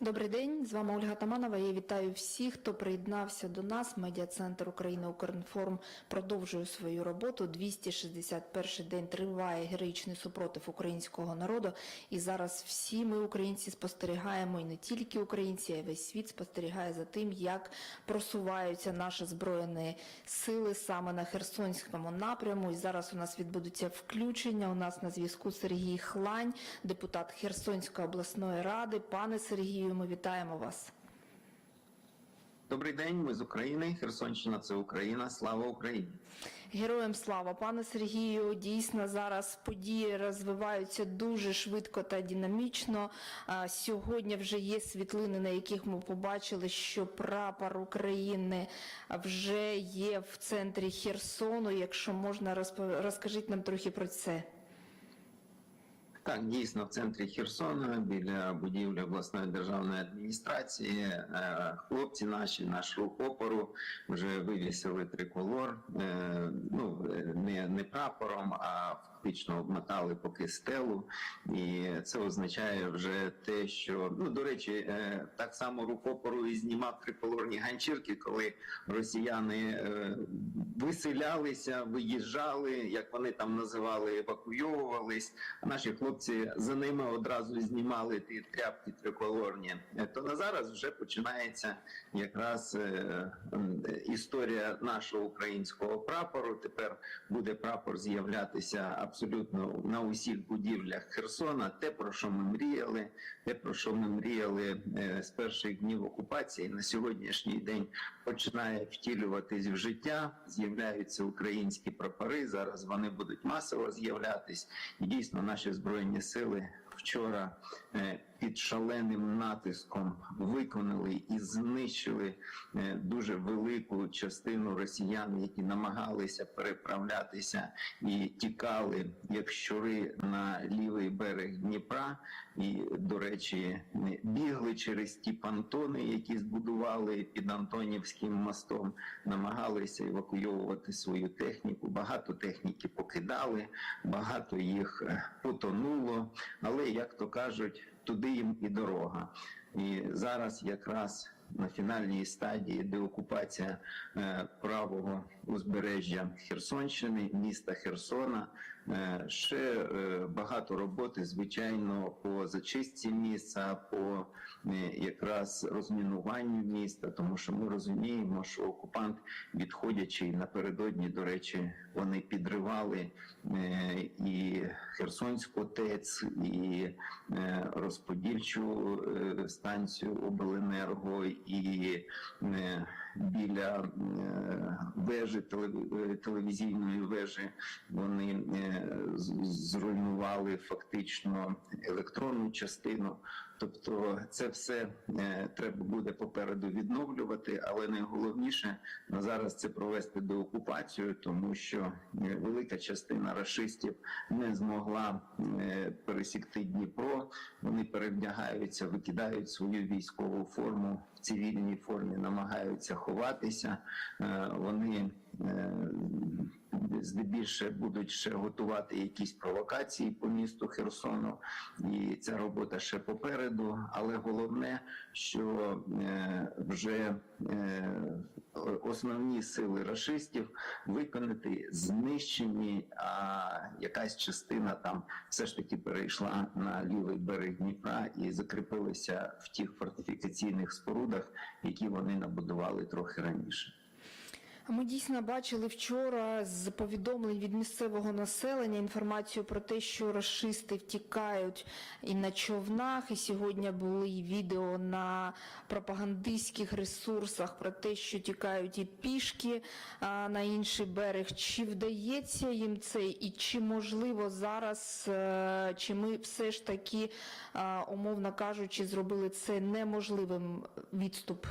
Добрий день, з вами Ольга Таманова. Я вітаю всіх, хто приєднався до нас. Медіа-центр України Укрінформ продовжує свою роботу. 261 день триває героїчний супротив українського народу. І зараз всі ми, українці, спостерігаємо, і не тільки українці, а й весь світ спостерігає за тим, як просуваються наші збройні сили саме на Херсонському напряму. І зараз у нас відбудуться включення. У нас на зв'язку Сергій Хлань, депутат Херсонської обласної ради. Пане Сергію, ми вітаємо вас. Добрий день, ми з України. Херсонщина це Україна. Слава Україні! Героям слава, пане Сергію. Дійсно, зараз події розвиваються дуже швидко та динамічно. Сьогодні вже є світлини, на яких ми побачили, що прапор України вже є в центрі Херсону. Якщо можна, розкажіть нам трохи про це. Так, дійсно, в центрі Херсона, біля будівлі обласної державної адміністрації, е, хлопці наші, наш рух опору, вже вивісили триколор. е, Ну не, прапором, а фактично обмотали поки стелу. І це означає вже те, що ну до речі, е, так само рух опору і знімав триколорні ганчірки, коли росіяни е, виселялися, виїжджали, як вони там називали, евакуйовувались. Наші хлопці за ними одразу знімали ті тряпки триколорні. Е, То на зараз вже починається якраз історія нашого українського прапору. Тепер буде прапор з'являтися абсолютно на усіх будівлях Херсона. Те, про що ми мріяли, те, про що ми мріяли е, з перших днів окупації, на сьогоднішній день починає втілюватись в життя. З'являються українські прапори. Зараз вони будуть масово з'являтись. Дійсно наші збройні сили вчора е, під шаленим натиском виконали і знищили е, дуже велику частину росіян, які намагалися переправлятися і тікали як щури на лівий берег Дніпра. І, до речі, бігли через ті пантони, які збудували під Антонівським мостом, намагалися евакуйовувати свою техніку. Багато техніки покидали, багато їх е, потонуло. Але як то кажуть, туди їм і дорога. І зараз якраз на фінальній стадії деокупація е, правого узбережжя Херсонщини, міста Херсона. Е, ще е, багато роботи, звичайно, по зачистці місця, по е, якраз розмінуванню міста, тому що ми розуміємо, що окупант, відходячи напередодні, до речі, вони підривали і Херсонську ТЕЦ, і розподільчу станцію Обленерго, і біля е, вежі е, телевізійної вежі вони е, зруйнували фактично електронну частину. Тобто, це все е, треба буде попереду відновлювати, але найголовніше на зараз це провести деокупацію, тому що е, велика частина рашистів не змогла е, пересікти Дніпро. Вони перевдягаються, викидають свою військову форму в цивільній формі, намагаються ховатися. Вони здебільше будуть ще готувати якісь провокації по місту Херсону, і ця робота ще попереду. Але головне, що е, вже е, основні сили рашистів виконати знищені, а якась частина там все ж таки перейшла на лівий берег Дніпра і закріпилася в тих фортифікаційних спорудах, які вони набудували трохи раніше. Ми дійсно бачили вчора з повідомлень від місцевого населення інформацію про те, що расисти втікають і на човнах. І сьогодні були відео на пропагандистських ресурсах про те, що тікають і пішки на інший берег. Чи вдається їм це, і чи можливо зараз, е, чи ми все ж таки, умовно кажучи, зробили це неможливим відступ?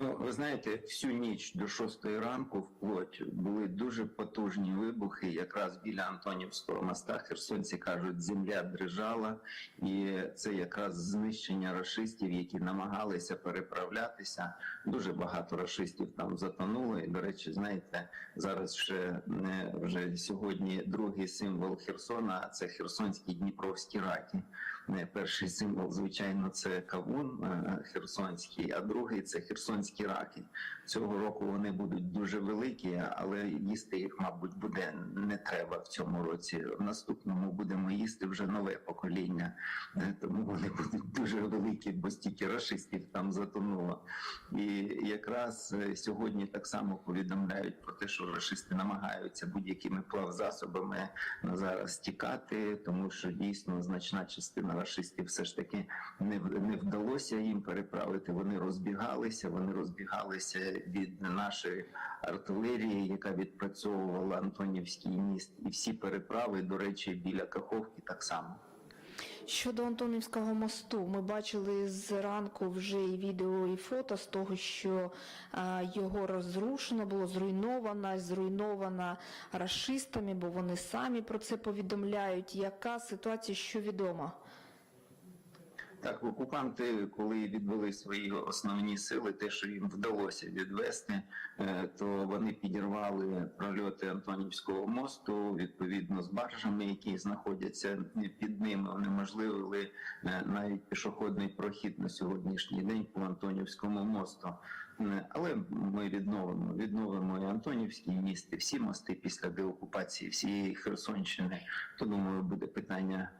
Ну, ви знаєте, всю ніч до шостої ранку вплоть були дуже потужні вибухи. Якраз біля Антонівського моста херсонці кажуть, земля дрижала, і це якраз знищення рашистів, які намагалися переправлятися. Дуже багато рашистів там затонуло. І, до речі, знаєте, зараз ще е, вже сьогодні другий символ Херсона це херсонські дніпровські раки. Перший символ, звичайно, це кавун е, херсонський, а другий це херсонські раки. Цього року вони будуть дуже великі, але їсти їх, мабуть, буде не треба в цьому році. В наступному будемо їсти вже нове покоління, Е, тому вони будуть дуже великі, бо стільки рашистів там затонуло. І якраз е, сьогодні так само повідомляють про те, що рашисти намагаються будь-якими плавзасобами на зараз тікати, тому що дійсно значна частина рашистів все ж таки не, не вдалося їм переправити. Вони розбігалися, вони розбігалися від нашої артилерії, яка відпрацьовувала Антонівський міст, і всі переправи, до речі, біля Каховки так само. Щодо Антонівського мосту, ми бачили зранку вже і відео, і фото з того, що його розрушено, було зруйновано, зруйновано рашистами, бо вони самі про це повідомляють. Яка ситуація, що відомо? Так, окупанти, коли відвели свої основні сили, те, що їм вдалося відвести, е, то вони підірвали прольоти Антонівського мосту відповідно з баржами, які знаходяться під ними. Унеможливили е, навіть пішохідний прохід на сьогоднішній день по Антонівському мосту. Е, Але ми відновимо відновимо і Антонівський міст, і всі мости після деокупації всієї Херсонщини. То думаю, буде питання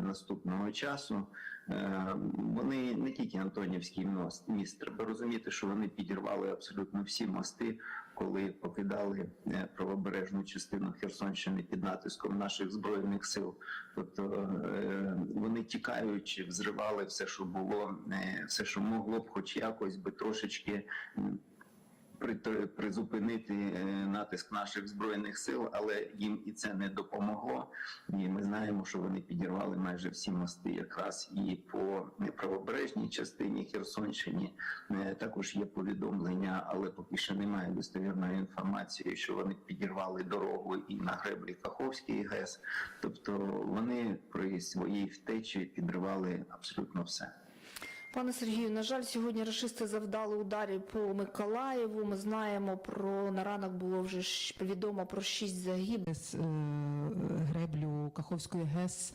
наступного часу. Е, Вони не тільки Антонівський мост, міст. Треба розуміти, що вони підірвали абсолютно всі мости, коли покидали е, правобережну частину Херсонщини під натиском наших збройних сил. Тобто е, вони тікаючи, взривали все, що було, все, що могло б, хоч якось би трошечки. Призупинити е, натиск наших збройних сил, але їм і це не допомогло. І ми знаємо, що вони підірвали майже всі мости, якраз і по правобережній частині Херсонщині. Е, Також є повідомлення, але поки що немає достовірної інформації, що вони підірвали дорогу і на греблі Каховський ГЕС. Тобто вони при своїй втечі підривали абсолютно все. Пане Сергію, на жаль, сьогодні рашисти завдали ударів по Миколаєву. Ми знаємо про на ранок було вже відомо про шість загиблих. з е, греблю Каховської ГЕС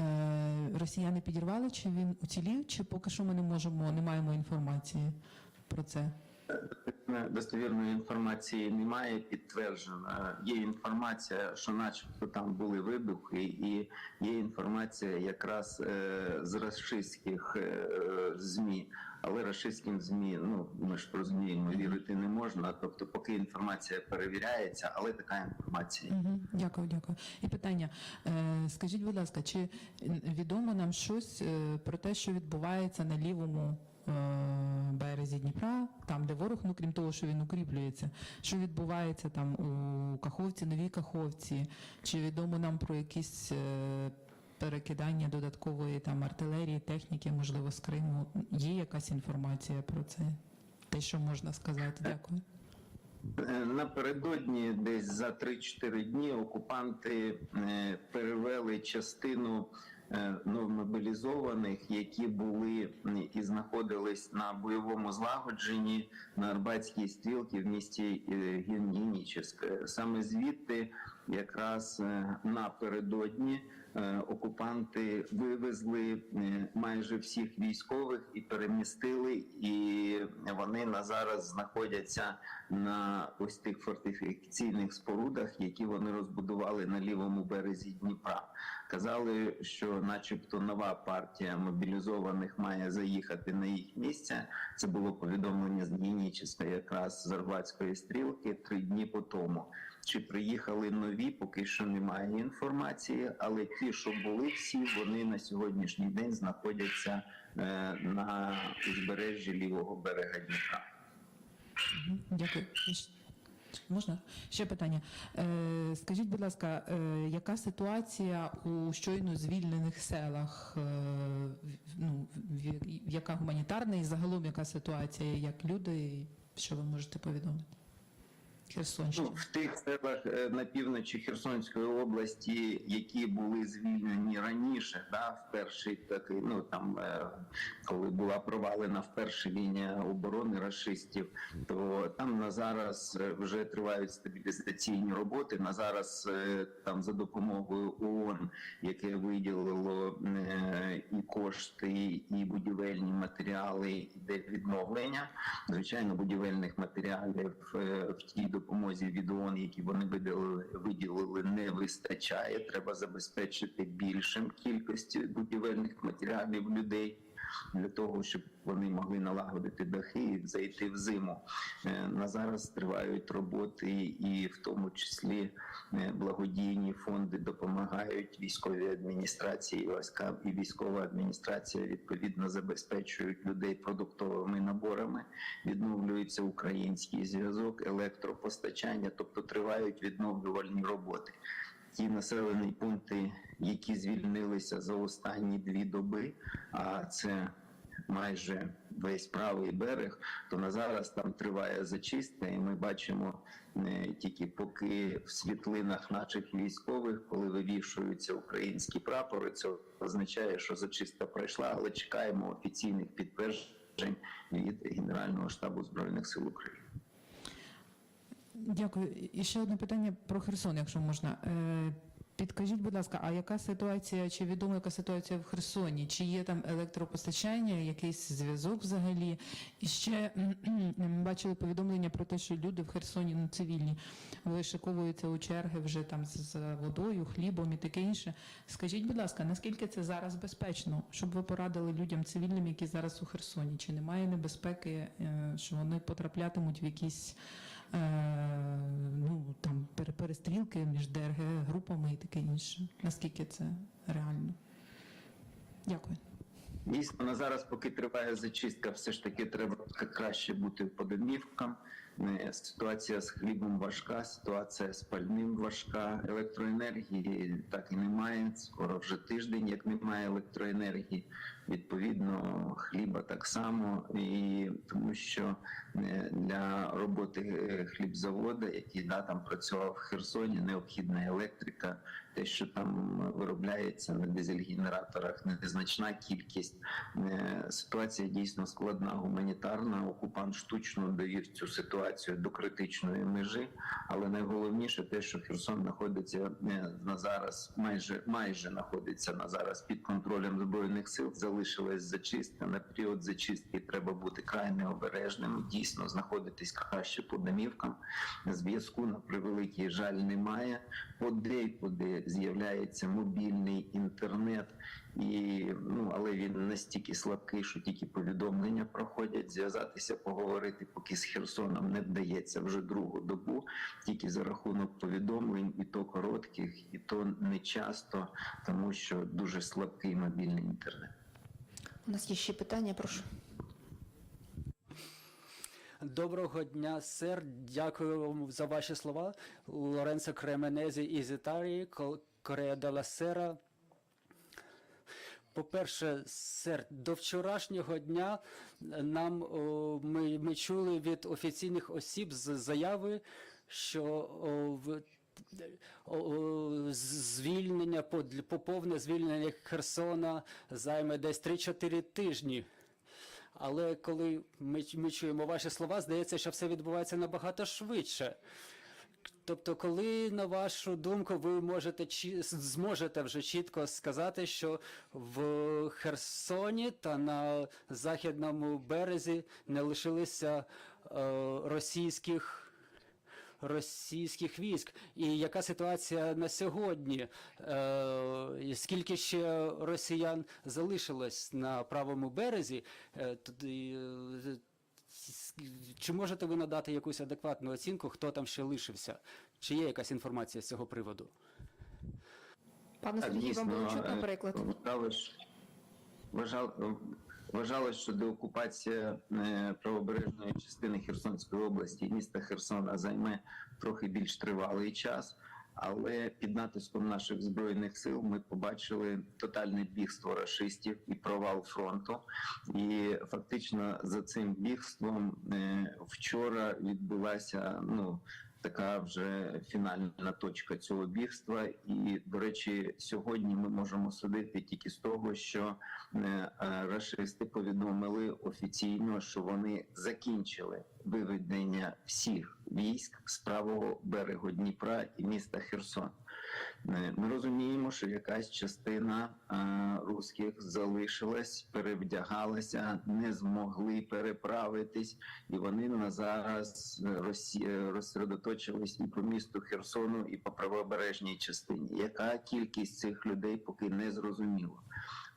е, росіяни підірвали, чи він уцілів, чи поки що ми не можемо, не маємо інформації про це? Достовірної інформації немає підтверджено. Є інформація, що начебто там були вибухи, і є інформація якраз е, з рашистських е, змі. Але рашистським змі, ну ми ж розуміємо, вірити не можна. Тобто, поки інформація перевіряється, але така інформація. Угу, дякую, дякую. І питання: е, скажіть, будь ласка, чи відомо нам щось е, про те, що відбувається на лівому? Е, Березі Дніпра, там де ворог, ну крім того, що він укріплюється, що відбувається там у Каховці, Новій Каховці, чи відомо нам про якісь е, перекидання додаткової там артилерії, техніки, можливо, з Криму? Є якась інформація про це? Те, що можна сказати? Дякую. Напередодні, десь за 3-4 дні, окупанти е, перевели частину ну, мобілізованих, які були і знаходились на бойовому злагодженні на Арбатській стрілці в місті е, Саме звідти, якраз е, напередодні, е, окупанти вивезли е, майже всіх військових і перемістили, і вони на зараз знаходяться на ось тих фортифікаційних спорудах, які вони розбудували на лівому березі Дніпра. Казали, що, начебто, нова партія мобілізованих має заїхати на їх місце. Це було повідомлення з Геніческа, якраз з Арбатської стрілки три дні по тому. Чи приїхали нові, поки що немає інформації, але ті, що були, всі вони на сьогоднішній день знаходяться е, на узбережжі лівого берега Дніпра. Дякую. Можна ще питання? Е, скажіть, будь ласка, е, яка ситуація у щойно звільнених селах? Ну, яка гуманітарна і загалом яка ситуація, як люди, що ви можете повідомити? Ну, в тих селах е, на півночі Херсонської області, які були звільнені раніше, да, в перший такий, ну там е, коли була провалена вперше лінія оборони рашистів, то там на зараз е, вже тривають стабілізаційні роботи. На зараз там за допомогою ООН, яке виділило і кошти, і будівельні матеріали, іде відновлення. Звичайно, будівельних матеріалів в тій допомозі від ООН, які вони виділили, виділили, не вистачає. Треба забезпечити більшим кількістю будівельних матеріалів людей. Для того щоб вони могли налагодити дахи і зайти в зиму. Е, На зараз тривають роботи, і в тому числі е, благодійні фонди допомагають військовій адміністрації війська і військова адміністрація відповідно забезпечують людей продуктовими наборами. Відновлюється український зв'язок, електропостачання, тобто тривають відновлювальні роботи. Ті населені пункти, які звільнилися за останні дві доби, а це майже весь правий берег, то на зараз там триває зачистка, і ми бачимо е, тільки поки в світлинах наших військових, коли вивішуються українські прапори, це означає, що зачистка пройшла, але чекаємо офіційних підтверджень від Генерального штабу збройних сил України. Дякую. І ще одне питання про Херсон, якщо можна. Е, Підкажіть, будь ласка, а яка ситуація, чи відома яка ситуація в Херсоні? Чи є там електропостачання, якийсь зв'язок взагалі? І ще ми бачили повідомлення про те, що люди в Херсоні ну, цивільні вишиковуються у черги вже там з- водою, хлібом і таке інше. Скажіть, будь ласка, наскільки це зараз безпечно, щоб ви порадили людям цивільним, які зараз у Херсоні? Чи немає небезпеки, е, що вони потраплятимуть в якісь ну там пере- перестрілки між ДРГ групами і таке інше. Наскільки це реально? Дякую. Дійсно, на зараз, поки триває зачистка, все ж таки треба краще бути по домівкам. Е, Ситуація з хлібом важка, ситуація з пальним важка. Електроенергії так і немає. Скоро вже тиждень, як немає електроенергії. Відповідно, хліба так само, і тому що е, для роботи е, хлібзаводу, який да, там працював в Херсоні, необхідна електрика. Те, що там виробляється на дизель-генераторах, незначна кількість. Е, Ситуація дійсно складна гуманітарна. Окупант штучно довів цю ситуацію до критичної межі. Але найголовніше те, що Херсон знаходиться на зараз, майже майже знаходиться на зараз під контролем збройних сил. Залишилась зачистка. На період зачистки треба бути крайне обережним. Дійсно знаходитись краще по домівкам. Зв'язку на превеликий жаль немає. Подекуди з'являється мобільний інтернет, і ну але він настільки слабкий, що тільки повідомлення проходять. Зв'язатися, поговорити, поки з Херсоном не вдається вже другу добу, тільки за рахунок повідомлень, і то коротких, і то не часто, тому що дуже слабкий мобільний інтернет. У нас є ще питання, прошу. Доброго дня, сер. Дякую вам за ваші слова. Лоренцо Кременезі із Італії, Корея де Сера. По-перше, сер, до вчорашнього дня нам о, ми, ми чули від офіційних осіб з заяви, що о, в, звільнення по, по повне звільнення Херсона займе десь 3-4 тижні. Але коли ми, ми чуємо ваші слова, здається, що все відбувається набагато швидше. Тобто, коли, на вашу думку, ви можете чі- зможете вже чітко сказати, що в Херсоні та на західному березі не лишилися е, російських російських військ, і яка ситуація на сьогодні? Е, скільки ще росіян залишилось на правому березі? Е, туди, е, чи можете ви надати якусь адекватну оцінку, хто там ще лишився? Чи є якась інформація з цього приводу? Пане Сергій, вам було чутно е, переклад? Вважалось, що деокупація е, правобережної частини Херсонської області міста Херсона займе трохи більш тривалий час. Але під натиском наших збройних сил ми побачили тотальне бігство рашистів і провал фронту. І фактично за цим бігством е, вчора відбулася ну така вже фінальна точка цього бігства. І до речі, сьогодні ми можемо судити тільки з того, що е, рашисти повідомили офіційно, що вони закінчили виведення всіх військ з правого берегу Дніпра і міста Херсон. Е, Ми розуміємо, що якась частина е, русських залишилась, перевдягалася, не змогли переправитись, і вони на зараз е, розсередоточились і по місту Херсону, і по правобережній частині. Яка кількість цих людей поки не зрозуміло.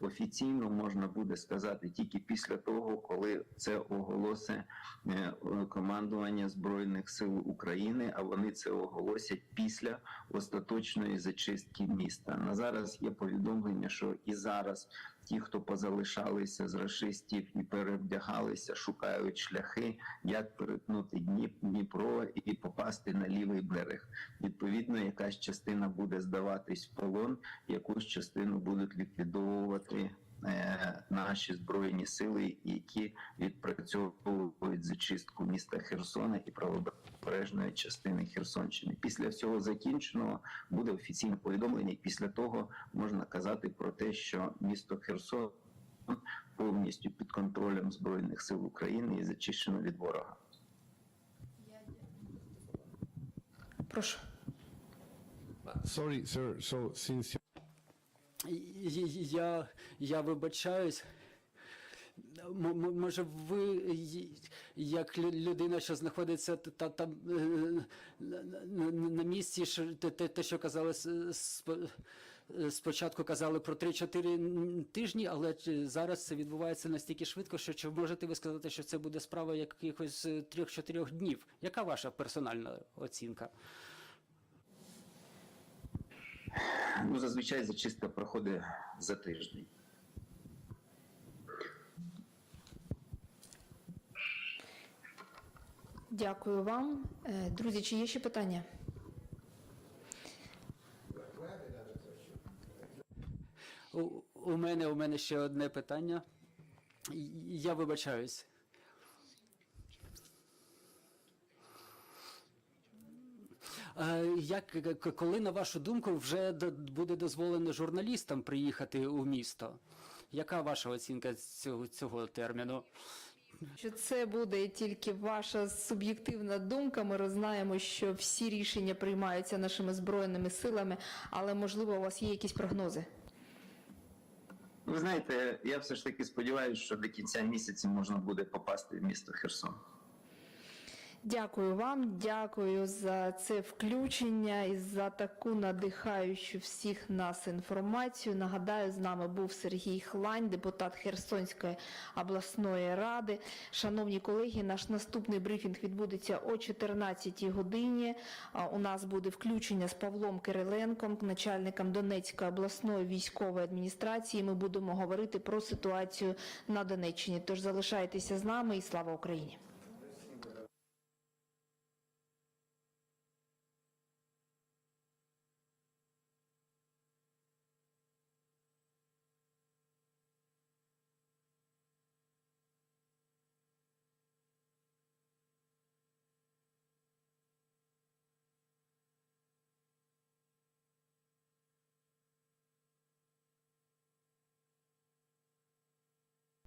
Офіційно можна буде сказати тільки після того, коли це оголосить е, командування збройних сил України, а вони це оголосять після остаточної зачистки міста. На зараз є повідомлення, що і зараз ті, хто позалишалися з рашистів і перевдягалися, шукають шляхи, як перетнути Дніп- Дніпро і попасти на лівий берег. Відповідно, якась частина буде здаватись в полон, якусь частину будуть ліквідовувати. Е, Наші збройні сили, які відпрацьовують зачистку міста Херсона і правобережної частини Херсонщини. Після всього закінченого буде офіційне повідомлення, і після того можна казати про те, що місто Херсон повністю під контролем збройних сил України і зачищено від ворога. Прошу. Sorry, sir. So since Я, я вибачаюсь. Може, ви, як людина, що знаходиться та, там е, на, місці, те, те, що казали е, спочатку казали про 3-4 тижні, але зараз це відбувається настільки швидко, що чи можете ви сказати, що це буде справа якихось 3-4 днів? Яка ваша персональна оцінка? Ну, зазвичай зачистка проходить за тиждень. Дякую вам. Е, Друзі, чи є ще питання? У, у мене у мене ще одне питання. Я вибачаюсь. Як коли, на вашу думку, вже буде дозволено журналістам приїхати у місто? Яка ваша оцінка цього, цього терміну? Що це буде тільки ваша суб'єктивна думка. Ми знаємо, що всі рішення приймаються нашими збройними силами, але можливо у вас є якісь прогнози. Ви знаєте, я все ж таки сподіваюся, що до кінця місяця можна буде попасти в місто Херсон. Дякую вам, дякую за це включення і за таку надихаючу всіх нас інформацію. Нагадаю, з нами був Сергій Хлань, депутат Херсонської обласної ради. Шановні колеги, наш наступний брифінг відбудеться о 14 годині. У нас буде включення з Павлом Кириленком, начальником Донецької обласної військової адміністрації. Ми будемо говорити про ситуацію на Донеччині. Тож залишайтеся з нами і слава Україні.